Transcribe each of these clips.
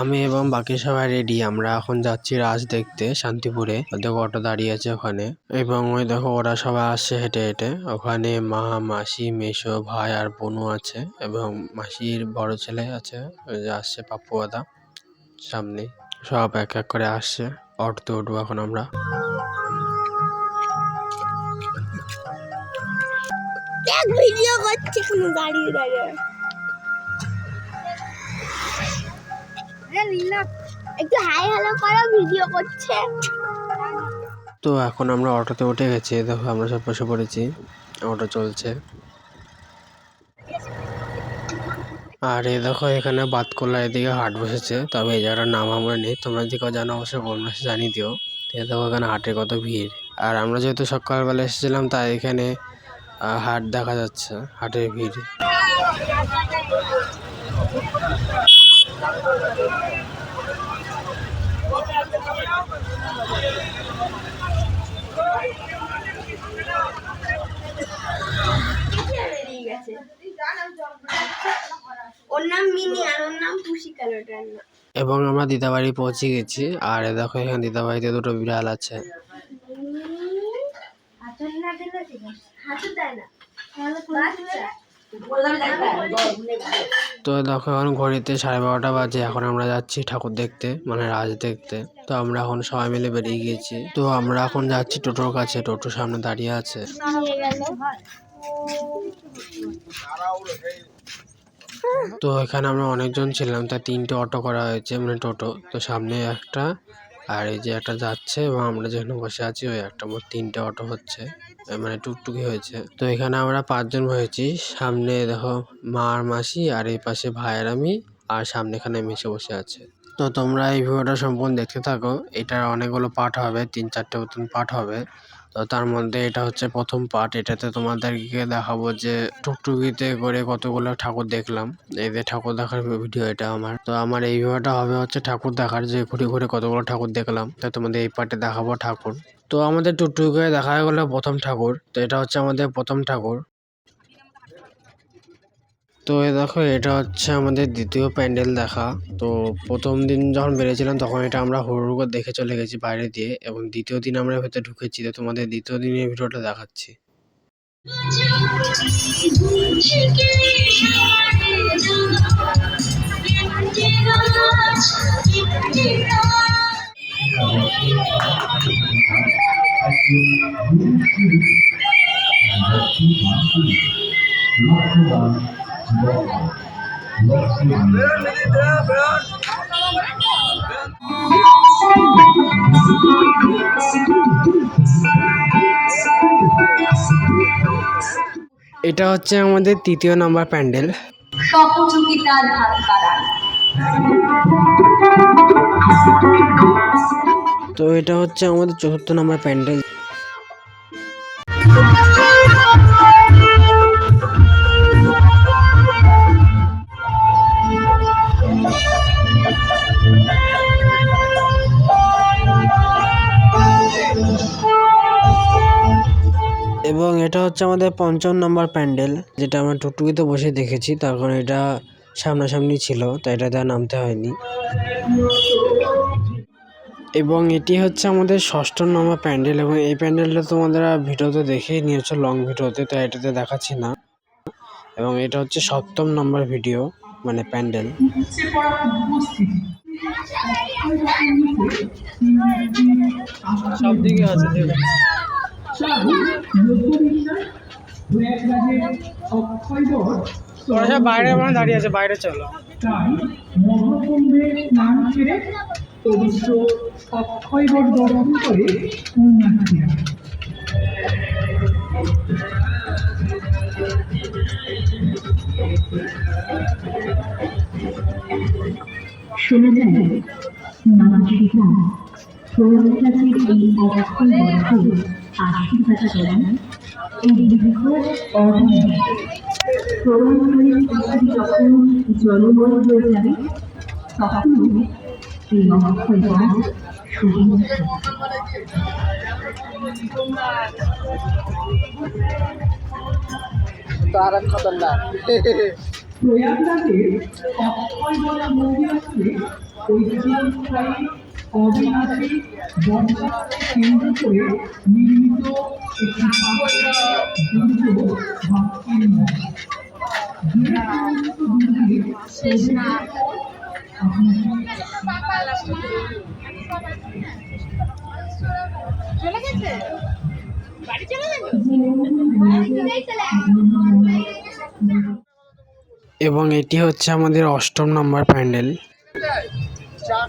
আমি এবং বাকি সবাই রেডি আমরা এখন যাচ্ছি রাজ দেখতে, শান্তিপুরে। দেখো অটো দাঁড়িয়ে আছে ওখানে। এবং ওই দেখো ওরা সবাই আসছে হেঁটে হেঁটে। ওখানে মা, মাসি মেসো ভাই আর বোনও আছে এবং মাসির বড় ছেলে আছে যে আসছে পাপ্পু দাদা সামনে। সব এক এক করে আসছে অটোতে উঠবো এখন আমরা। ভিডিও করছে দাঁড়িয়ে দাঁড়িয়ে তো এখন আমরা অটোতে উঠে গেছি, দেখো আমরা সব বসে পড়েছি, অটো চলছে। আর এই দেখো এখানে বাতকলা এদিকে হাট বসেছে, তবে এই জায়গাটার নাম আমরা নেই, তোমরা যদি কেউ জানো অবশ্যই কমেন্ট জানিয়ে দিও। এই দেখো এখানে হাটের কত ভিড়। আর আমরা যেহেতু সকালবেলা এসেছিলাম, তাই এখানে হাট দেখা যাচ্ছে, হাটের ভিড়। ওর নাম মিনি আর ওর নাম পুষি কালোটার না এবং আমরা দিদাবাড়ি পৌঁছে গেছি। আর দেখো এখানে দিদাবাড়িতে দুটো বিড়াল আছে। না দেয় না। তো দেখো, এখন ঘড়িতে সাড়ে বারোটা বাজে, এখন আমরা যাচ্ছি ঠাকুর দেখতে মানে রাজ দেখতে। তো আমরা এখন সবাই মিলে বেরিয়ে গিয়েছি। তো আমরা এখন যাচ্ছি টোটোর কাছে, টোটো সামনে দাঁড়িয়ে আছে। তো এখানে আমরা অনেকজন ছিলাম, তা তিনটে অটো করা হয়েছে মানে টোটো। তো সামনে একটা আর এই যে একটা যাচ্ছে এবং আমরা যেখানে বসে আছি, ওই একটা মোট তিনটে অটো হচ্ছে মানে টুকটুকি হয়েছে। তো এখানে আমরা পাঁচজন হয়েছি। সামনে দেখো মা আর মাসি, আর এই পাশে ভাই আর আমি, আর সামনে এখানে মিশে বসে আছে। তো তোমরা এই ভিডিওটা সম্পূর্ণ দেখতে থাকো। এটার অনেকগুলো পার্ট হবে, তিন চারটে মতন পার্ট হবে। তো তার মধ্যে এটা হচ্ছে প্রথম পার্ট এটাতে তোমাদেরকে দেখাবো যে টুকটুকিতে করে কতগুলো ঠাকুর দেখলাম। এই যে ঠাকুর দেখার ভিডিও এটা আমার। তো আমার এই ভিডিওটা হবে হচ্ছে ঠাকুর দেখার যে ঘুরে ঘুরে কতগুলো ঠাকুর দেখলাম। তো তোমাদের এই পার্টে দেখাবো ঠাকুর। তো আমাদের টুকটুকিতে দেখা গেলো প্রথম ঠাকুর। তো এটা হচ্ছে আমাদের প্রথম ঠাকুর। তো এই দেখো, এটা হচ্ছে আমাদের দ্বিতীয় প্যান্ডেল দেখা। তো প্রথম দিন যখন বেরিয়েছিলাম, তখন এটা আমরা হুড় করে দেখে চলে গেছি বাইরে দিয়ে এবং দ্বিতীয় দিন আমরা ভেতরে ঢুকেছি। তো তোমাদের দ্বিতীয় দিনের ভিডিওটা দেখাচ্ছি। এটা হচ্ছে আমাদের তৃতীয় নাম্বার প্যান্ডেল। সহযোগিতার হাত বাড়ান তো এটা হচ্ছে আমাদের চতুর্থ নাম্বার প্যান্ডেল। হচ্ছে আমাদের পঞ্চম নম্বর প্যান্ডেল, যেটা আমরা টুকটুকিতে বসে দেখেছি। তার এটা সামনাসামনি ছিল, তাই এটাতে আর নামতে হয়নি। এবং এটি হচ্ছে আমাদের ষষ্ঠ নম্বর প্যান্ডেল, এবং এই প্যান্ডেলটা তোমাদের ভিডিওতে দেখেই নিয়েছো, লং ভিডিওতে, তাই এটাতে দেখাচ্ছি না। এবং এটা হচ্ছে সপ্তম নম্বর ভিডিও মানে প্যান্ডেল। সব দিকে আছে। ওরা সব বাইরে মানে দাঁড়িয়ে আছে বাইরে চলো তাই মহাকুম্ভে স্নান সেরে পবিত্র অক্ষয়বট দর্শন করে পুণ্যার্থী আসে। শোনা প্রয়াগরাজের এই দীর্ঘ অর্জন প্রয়াগরাজের অক্ষয় অক্ষয়বট মন্দির আছে ঐতিহ্যবাহী অবিনাশী কেন্দ্র করে নির্মিত একটি প্রাচীন দুর্গ এবং এটি হচ্ছে আমাদের অষ্টম নম্বর প্যান্ডেল।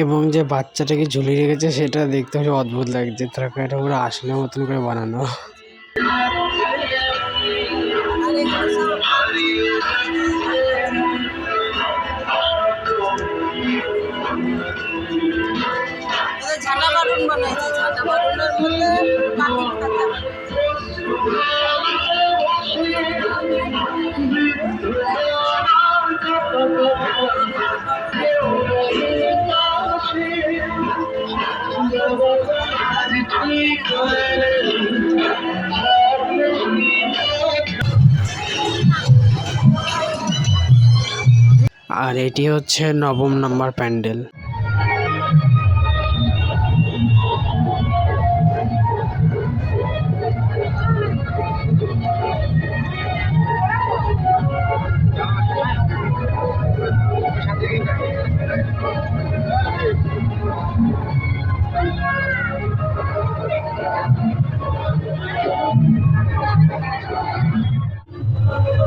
এবং যে বাচ্চাটাকে ঝুলিয়ে রেখেছে, সেটা দেখতে অদ্ভুত লাগছে। তার এটা পুরো আসলে মতন করে বানানো। আর এটি হচ্ছে নবম নম্বর প্যান্ডেল।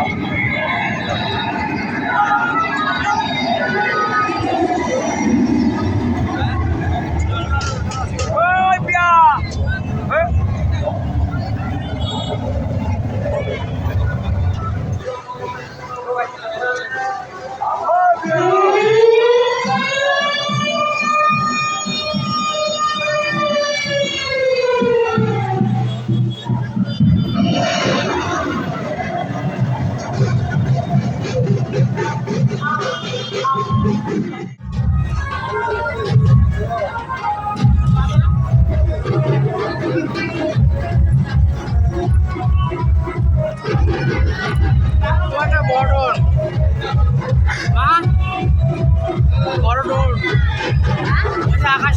ওটা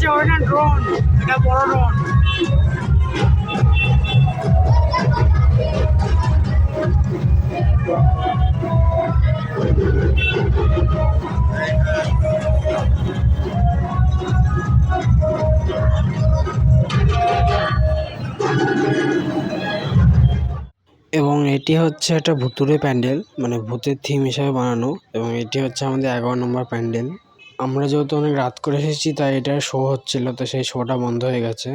ড্রোন এটা বড় ড্রোন এবং এটি হচ্ছে একটা ভুতুরে প্যান্ডেল মানে ভূতের থিম হিসাবে বানানো, এবং এটি হচ্ছে আমাদের এগারো নম্বর প্যান্ডেল। আমরা যেহেতু অনেক রাত করে এসেছি, তাই এটার শো হচ্ছিল, তো সেই শোটা বন্ধ হয়ে গেছে।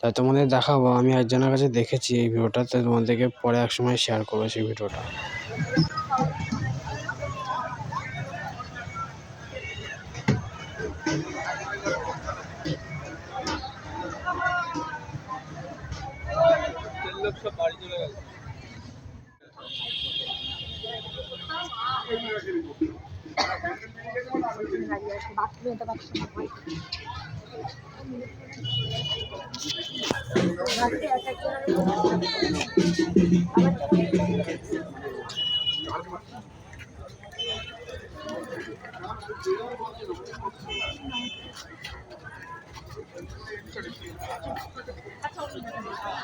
তাই তোমাদের দেখাবো, আমি একজনের কাছে দেখেছি এই ভিডিওটা, তো তোমাদেরকে পরে এক সময় শেয়ার করব সেই ভিডিওটা। সামনে দাঁড়িয়ে আছে বাথরুমে তো বাথরুমে এক একজন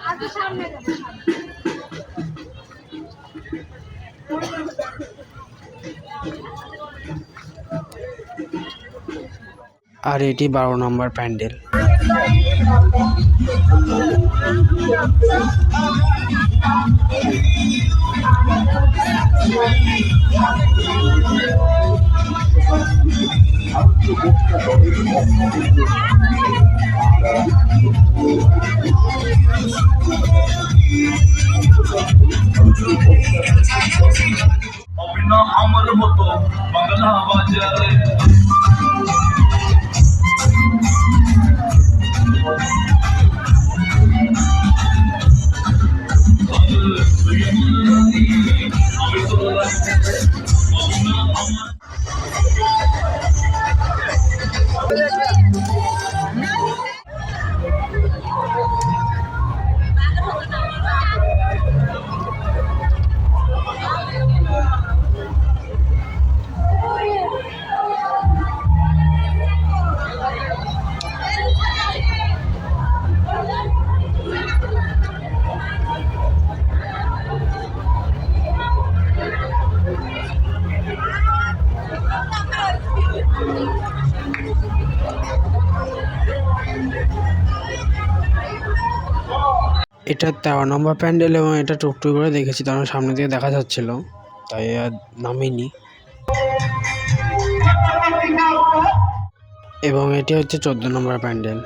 আগে সামনে। আর এটি বারো নম্বর প্যান্ডেল। এটা তেরো নম্বর প্যান্ডেল এবং এটা টুকটুক করে দেখেছি তার সামনে দিয়ে দেখা যাচ্ছিল। তাই আর নামিনি। এবং এটি হচ্ছে চোদ্দ নম্বর প্যান্ডেল।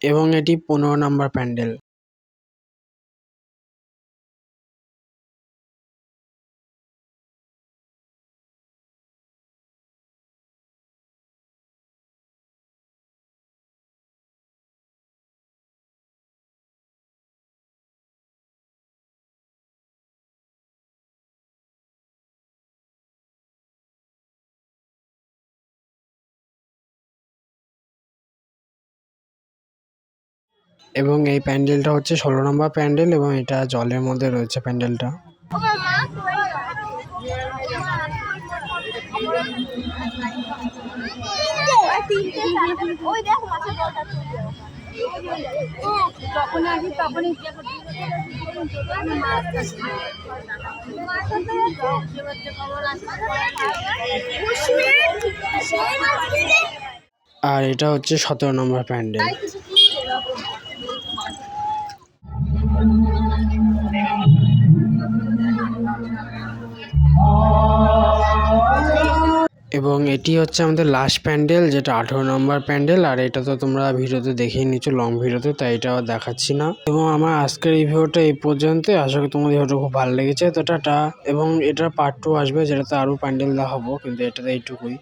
এবং এটি পনেরো নম্বর প্যান্ডেল। এবং এই প্যান্ডেলটা হচ্ছে ষোলো নম্বর প্যান্ডেল এবং এটা জলের মধ্যে রয়েছে প্যান্ডেলটা। আর এটা হচ্ছে সতেরো নম্বর প্যান্ডেল। এবং এটি হচ্ছে আমাদের লাস্ট প্যান্ডেল যেটা আঠেরো নম্বর প্যান্ডেল আর এটা তো তোমরা ভিডিওতে দেখেই নিচ্ছ লং ভিডিওতে, তাই এটা আর দেখাচ্ছি না। এবং আমার আজকের এই ভিডিওটা এই পর্যন্ত আশা করি তোমাদের ভিডিওটা খুব ভালো লেগেছে, তো টাটা। এবং এটার পার্ট টু আসবে, যেটাতে আরও প্যান্ডেল দেখাবো, কিন্তু এটাতে এইটুকুই।